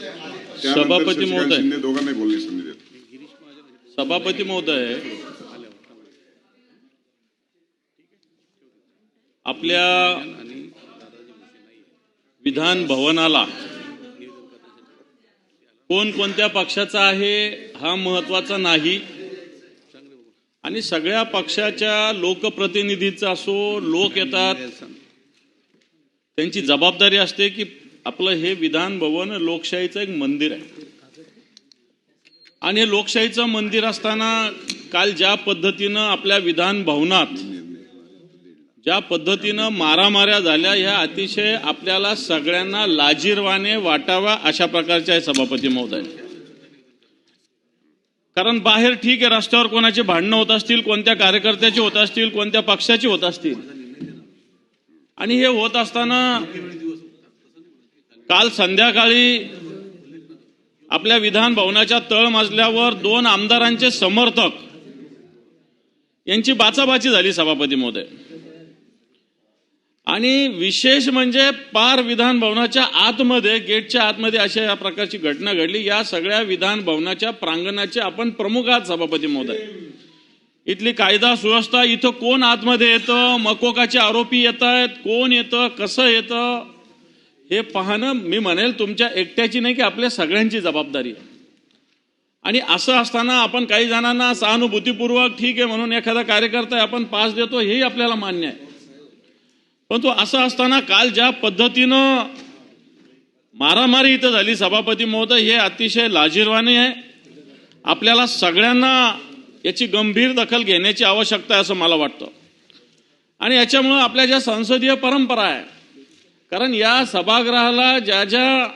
सभापती महोदय. शिंदे दोघांनाही बोलणे संधी देतो सभापती महोदय आपल्या विधान भवनाला कोणकोणत्या पक्षाचा आहे हा महत्त्वाचा नाही आणि सगळ्या पक्षाच्या लोकप्रतिनिधीचा असो लोक येतात त्यांची जबाबदारी असते की आपलं हे विधान भवन लोकशाहीचं एक मंदिर आहे. आणि हे लोकशाहीचं मंदिर असताना काल ज्या पद्धतीनं आपल्या विधान भवनात ज्या पद्धतीनं मारामाऱ्या झाल्या ह्या अतिशय आपल्याला सगळ्यांना लाजीरवाने वाटावा अशा प्रकारच्या आहे सभापती महोदय. कारण बाहेर ठीक आहे रस्त्यावर कोणाची भांडणं होत असतील कोणत्या कार्यकर्त्याची होत असतील कोणत्या पक्षाची होत असतील. आणि हे होत असताना काल संध्याकाळी आपल्या विधान भवनाच्या तळमजल्यावर दोन आमदारांचे समर्थक यांची बाचाबाची झाली सभापती महोदय. आणि विशेष म्हणजे पार विधान भवनाच्या आतमध्ये गेटच्या आतमध्ये अशा या प्रकारची घटना घडली. या सगळ्या विधान भवनाच्या प्रांगणाचे आपण प्रमुख आहात सभापती महोदय. इथली कायदा सुव्यवस्था इथं कोण आतमध्ये येतं मकोकाचे आरोपी येत आहेत कोण येतं कसं येतं हे पाहणं मी म्हणेल तुमच्या एकट्याची नाही की आपल्या सगळ्यांची जबाबदारी. आहे आणि असं असताना आपण काही जणांना सहानुभूतीपूर्वक ठीक आहे म्हणून एखादा कार्यकर्ता आहे, आपण पास देतो हेही आपल्याला मान्य आहे. परंतु असं असताना काल ज्या पद्धतीनं मारामारी इथं झाली सभापती महोदय हे अतिशय लाजीरवाणी आहे. आपल्याला सगळ्यांना याची गंभीर दखल घेण्याची आवश्यकता आहे असं मला वाटतं. आणि याच्यामुळं आपल्या ज्या संसदीय परंपरा आहे कारण या सभागृहाला ज्या ज्या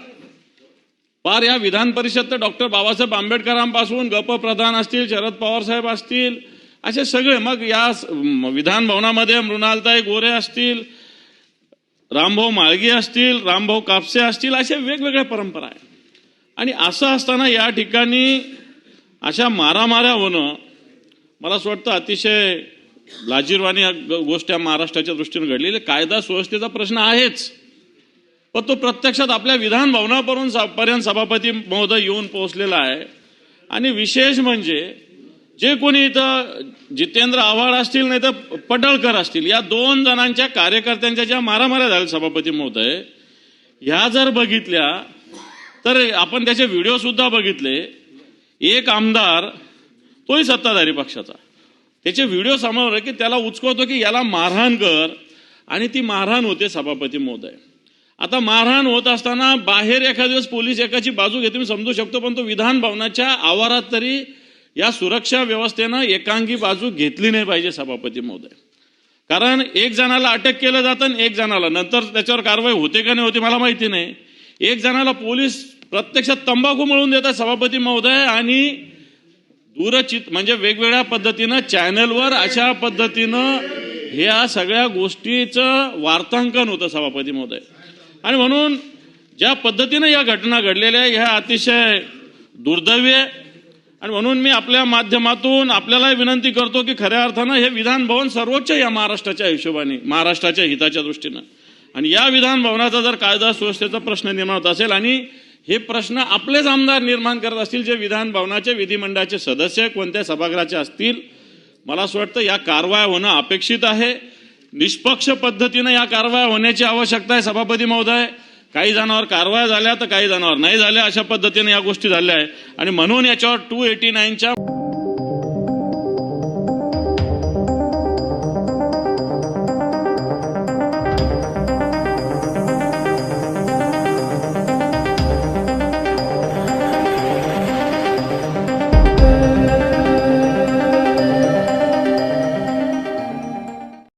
पार या विधान परिषद तर डॉक्टर बाबासाहेब आंबेडकरांपासून गप प्रधान असतील शरद पवार साहेब असतील असे सगळे मग या स- म- विधान भवनामध्ये मृणालताई गोरे असतील रामभाऊ माळगी असतील रामभाऊ कापसे असतील अशा वेगवेगळ्या परंपरा आहे आणि असं असताना या ठिकाणी अशा मारामाऱ्या होणं मला असं वाटतं अतिशय लाजीरवाणी गोष्ट या महाराष्ट्राच्या दृष्टीने घडलेली. कायदा सुव्यवस्थेचा प्रश्न आहेच. पण तो प्रत्यक्षात आपल्या विधान भवनापर्यंत पर्यंत सभापती महोदय येऊन पोहोचलेला आहे. आणि विशेष म्हणजे जे कोणी इथं जितेंद्र आव्हाड असतील नाही तर पडळकर असतील या दोन जणांच्या कार्यकर्त्यांच्या ज्या मारामाऱ्या झाल्या सभापती महोदय ह्या जर बघितल्या तर आपण त्याचे व्हिडिओ सुद्धा बघितले. एक आमदार तोही सत्ताधारी पक्षाचा. त्याचे व्हिडिओ समोर आहे की त्याला उचकवतो की याला मारहाण कर. आणि ती मारहाण होते सभापती महोदय. आता मारहाण होत असताना बाहेर एखाद दिवस पोलीस एकाची बाजू घेते मी समजू शकतो पण तो विधान भवनाच्या आवारात तरी या सुरक्षा व्यवस्थेनं एकांगी बाजू घेतली नाही पाहिजे सभापती महोदय. कारण एक जणाला अटक केलं जातं आणि एक जणाला. नंतर त्याच्यावर कारवाई होते का नाही होते मला माहिती नाही. एक जणाला पोलीस प्रत्यक्षात तंबाखू मिळवून देतात सभापती महोदय आणि दूरचित म्हणजे वेगवेगळ्या पद्धतीनं चॅनलवर अशा पद्धतीनं ह्या सगळ्या गोष्टीचं वार्तांकन होतं सभापती महोदय. आणि म्हणून ज्या पद्धतीनं या घटना घडलेल्या आहे, ह्या अतिशय दुर्दैवी आहे. आणि म्हणून मी आपल्या माध्यमातून आपल्याला विनंती करतो की खऱ्या अर्थानं हे विधान भवन सर्वोच्च या महाराष्ट्राच्या हिशोबाने महाराष्ट्राच्या हिताच्या दृष्टीनं. आणि या विधान भवनाचा जर कायदा सुव्यवस्थेचा प्रश्न निर्माण होत असेल आणि हे प्रश्न आपलेच आमदार निर्माण करत असतील जे विधान भवनाचे विधिमंडळाचे सदस्य कोणत्या सभागृहाचे असतील मला असं वाटतं या कारवाया होणं अपेक्षित आहे. निष्पक्ष पद्धतीनं या कारवाया होण्याची आवश्यकता आहे सभापती महोदय. काही जणांवर कारवाया झाल्या तर काही जणांवर नाही झाल्या अशा पद्धतीने या गोष्टी झाल्या आहे आणि म्हणून याच्यावर टू एटी नाईनच्या